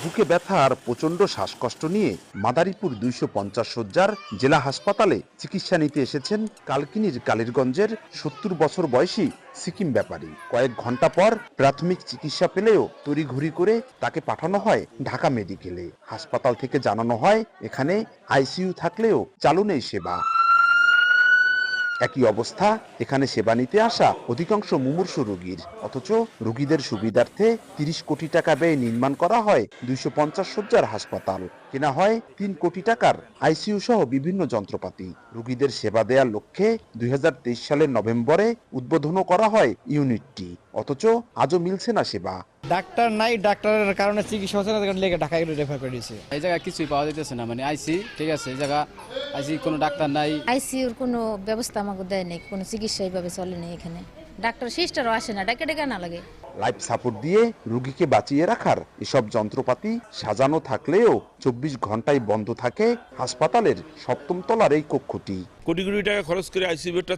বুকে ব্যথা আর প্রচণ্ড শ্বাসকষ্ট নিয়ে মাদারীপুর দুইশো পঞ্চাশ শয্যার জেলা হাসপাতালে চিকিৎসা নিতে এসেছেন কালকিনির কালীরগঞ্জের সত্তর বছর বয়সী সিকিম ব্যাপারী। কয়েক ঘণ্টা পর প্রাথমিক চিকিৎসা পেলেও তড়িঘড়ি করে তাকে পাঠানো হয় ঢাকা মেডিকেলে। হাসপাতাল থেকে জানানো হয়, এখানে আইসিইউ থাকলেও চালু নেই সেবা। একই অবস্থা, এখানে সেবা নিতে আসা অধিকাংশ মুমূর্ষ রোগীর। অথচ রোগীদের সুবিধার্থে তিরিশ কোটি টাকা ব্যয়ে নির্মাণ করা হয় দুইশো পঞ্চাশ শয্যার হাসপাতাল। কেনা হয় তিন কোটি টাকার আইসিইউ সহ বিভিন্ন যন্ত্রপাতি। রোগীদের সেবা দেওয়ার লক্ষ্যে দুই সালের নভেম্বরে উদ্বোধনও করা হয় ইউনিটটি। অথচ আজও মিলছে না সেবা। ডাক্তার নাই ডাক্তারের কারণে চিকিৎসা হচ্ছে না লেগে ঢাকায় রেফার করে দিয়েছে। এই জায়গায় কিছুই পাওয়া যাইতেছে না মানে আইসি ঠিক আছে এই জায়গা আইসি কোনো ডাক্তার নাই। আইসিইউর কোনো ব্যবস্থা আমাকে দেয় নেই কোনো চিকিৎসা এইভাবে চলে নেই এখানে। ডাক্তার সিস্টারও আসে না ডাকে ডেকে না লাগে। লাইফ সাপোর্ট দিয়ে রুগীকে বাঁচিয়ে রাখার এসব যন্ত্রপাতি সাজানো থাকলেও চব্বিশ ঘন্টায় বন্ধ থাকে হাসপাতালের সপ্তম তলার এই কক্ষটি। কোটি কোটি টাকা খরচ করে আইসিবিটা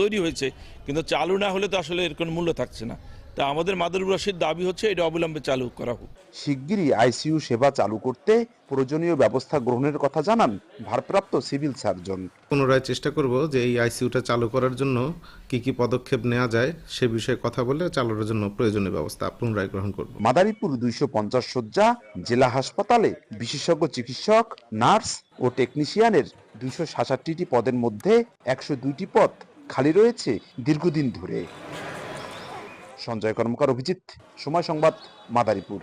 তৈরি হয়েছে, কিন্তু চালু না হলে তো আসলে এর কোনো মূল্য থাকছে না। তা আমাদের মাদুরবাসীর দাবি হচ্ছে এটা অবিলম্বে চালু করা হোক। শিগগিরই আইসিইউ সেবা চালু করতে প্রয়োজনীয় ব্যবস্থা গ্রহণের কথা জানান ভারপ্রাপ্ত সিভিল সার্জন। পুনরায় চেষ্টা করব যে এই আইসিইউটা চালু করার জন্য কি কি পদক্ষেপ নেওয়া যায় সে বিষয়ে কথা বলে চালুর জন্য প্রয়োজনীয় ব্যবস্থা পুনরায় গ্রহণ করব। মাদারীপুর দুইশো পঞ্চাশ শয্যা জেলা হাসপাতালে বিশেষজ্ঞ চিকিৎসক নার্স ও টেকনিশিয়ানের দুইশো সাতাশটি পদের মধ্যে একশো দুইটি পদ খালি রয়েছে দীর্ঘদিন ধরে। সঞ্জয় কর্মকার অভিজিৎ সময় সংবাদ মাদারীপুর।